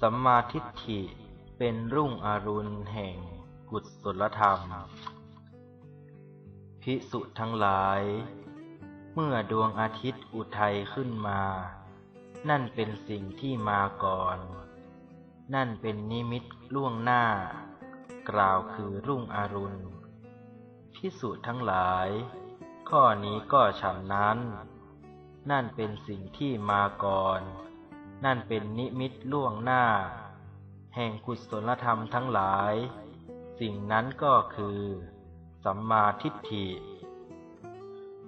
สัมมาทิฏฐิเป็นรุ่งอรุณแห่งกุศลธรรมพิสุทั้งหลาย เมื่อดวงอาทิตย์อุทัยขึ้นมา นั่นเป็นสิ่งที่มาก่อน นั่นเป็นนิมิตล่วงหน้า กล่าวคือรุ่งอรุณ พิสุทั้งหลาย ข้อนี้ก็ฉันนั้น นั่นเป็นสิ่งที่มาก่อน นั่นเป็นนิมิตล่วงหน้า แห่งกุศลธรรมทั้งหลาย สิ่งนั้นก็คือ สัมมาทิฏฐิ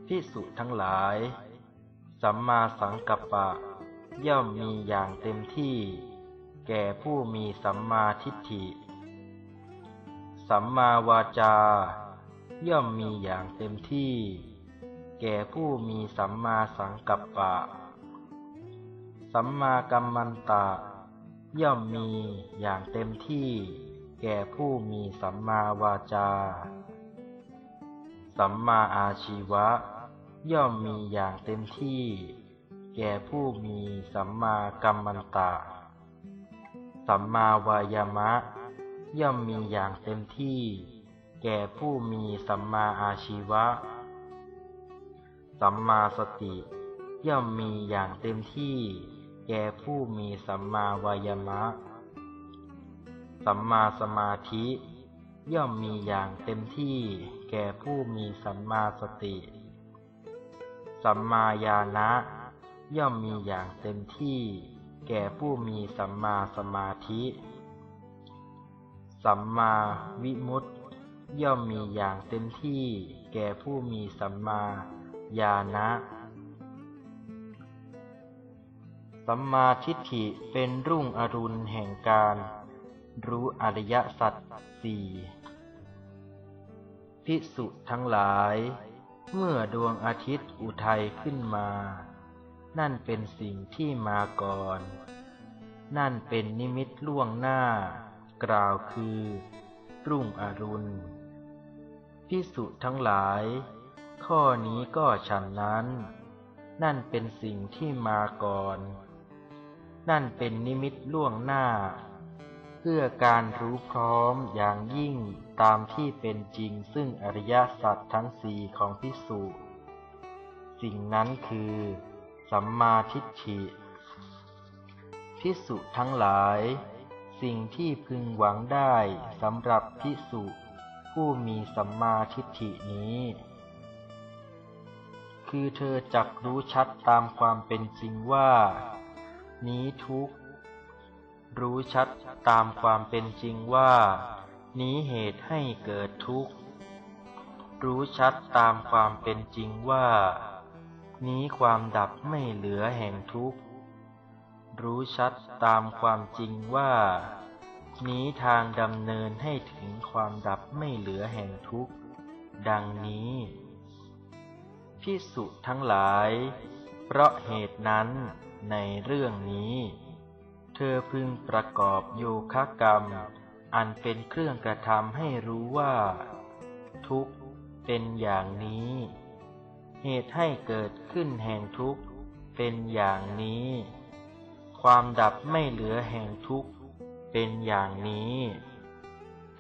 พิสุทั้งหลาย สัมมาสังกัปปะ ย่อมมีอย่างเต็มที่ แก่ผู้มีสัมมาทิฏฐิ สัมมาวาจา ย่อมมีอย่างเต็มที่ แก่ผู้มีสัมมาสังกัปปะ สัมมากัมมันตะ ย่อมมีอย่างเต็มที่แก่ผู้มีสัมมาวาจา สัมมาอาชีวะ ย่อมมีอย่างเต็มที่ แก่ผู้มีสัมมากัมมันตะ สัมมาวายามะ ย่อมมีอย่างเต็มที่ แก่ผู้มีสัมมาอาชีวะ สัมมาสติ ย่อมมีอย่างเต็มที่ แก่ผู้มีสัมมาวายมะ สัมมาสมาธิ ย่อมมีอย่างเต็มที่ แก่ผู้มีสัมมาสติ สัมมาญาณะ ย่อมมีอย่างเต็มที่ แก่ผู้มีสัมมาสมาธิ สัมมาวิมุตติ ย่อมมีอย่างเต็มที่ แก่ผู้มีสัมมาญาณะ สัมมาทิฏฐิเป็นรุ่งอรุณแห่งการ รู้อริยสัจสี่พิสุทั้งหลาย เมื่อดวงอาทิตย์อุทัยขึ้นมา นั่นเป็นสิ่งที่มาก่อน นั่นเป็นนิมิตล่วงหน้า กล่าวคือ รุ่งอรุณพิสุทั้งหลาย ข้อนี้ก็ฉันนั้น นั่นเป็นสิ่งที่มาก่อน นั่นเป็นนิมิตล่วงหน้า เพื่อการรู้พร้อมอย่างยิ่งตามที่เป็นจริงซึ่งอริยสัจทั้งสี่ของพิสุสิ่งนั้นคือ สัมมาทิฏฐิพิสุทั้งหลาย สิ่งที่พึงหวังได้สำหรับพิสุผู้มีสัมมาทิฏฐินี้ คือเธอจักรู้ชัดตามความเป็นจริงว่า นี้ทุกรู้ชัดตามความเป็นจริงว่า นี้เหตุให้เกิดทุกข์ รู้ชัดตามความเป็นจริงว่า นี้ความดับไม่เหลือแห่งทุกข์ รู้ชัดตามความจริงว่า นี้ทางดำเนินให้ถึงความดับไม่เหลือแห่งทุกข์ ดังนี้พิสุทั้งหลาย เพราะเหตุนั้น ในเรื่องนี้ เธอพึงประกอบโยคะกรรม อันเป็นเครื่องกระทำให้รู้ว่า ทุกข์เป็นอย่างนี้ เหตุให้เกิดขึ้นแห่งทุกข์เป็นอย่างนี้ ความดับไม่เหลือแห่งทุกข์เป็นอย่างนี้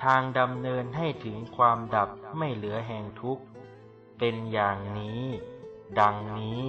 ทางดำเนินให้ถึงความดับไม่เหลือแห่งทุกข์เป็นอย่างนี้ ดังนี้